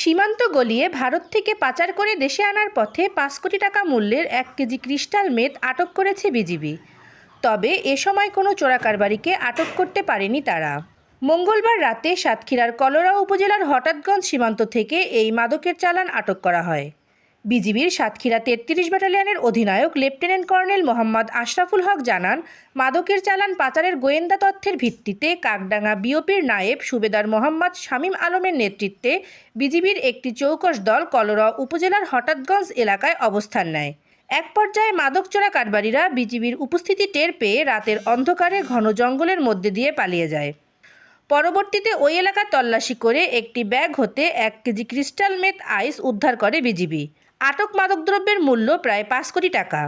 সীমান্ত গলিয়ে ভারত থেকে পাচার করে দেশে আনার পথে পাঁচ কোটি টাকা মূল্যের এক কেজি ক্রিস্টাল মেদ আটক করেছে বিজিবি। তবে এ সময় কোনো চোরাকারবারিকে আটক করতে পারেনি তারা। মঙ্গলবার রাতে সাতক্ষীরার কলোরা উপজেলার হঠাৎগঞ্জ সীমান্ত থেকে এই মাদকের চালান আটক করা হয়। বিজিবির সাতক্ষীরা তেত্রিশ ব্যাটালিয়নের অধিনায়ক লেফটেন্যান্ট কর্নেল মোহাম্মদ আশরাফুল হক জানান, মাদকের চালান পাচারের গোয়েন্দা তথ্যের ভিত্তিতে কাকডাঙ্গা বিওপির নায়েব সুবেদার মোহাম্মদ শামীম আলমের নেতৃত্বে বিজিবির একটি চৌকস দল কলরা উপজেলার হঠাৎগঞ্জ এলাকায় অবস্থান নেয়। এক পর্যায়ে মাদক চোরা কারবারিরা বিজিবির উপস্থিতি টের পেয়ে রাতের অন্ধকারে ঘন জঙ্গলের মধ্যে দিয়ে পালিয়ে যায়। পরবর্তীতে ওই এলাকা তল্লাশি করে একটি ব্যাগ হতে এক কেজি ক্রিস্টাল মেথ আইস উদ্ধার করে বিজিবি। আটক মাদকদ্রব্যের মূল্য প্রায় পাঁচ কোটি টাকা।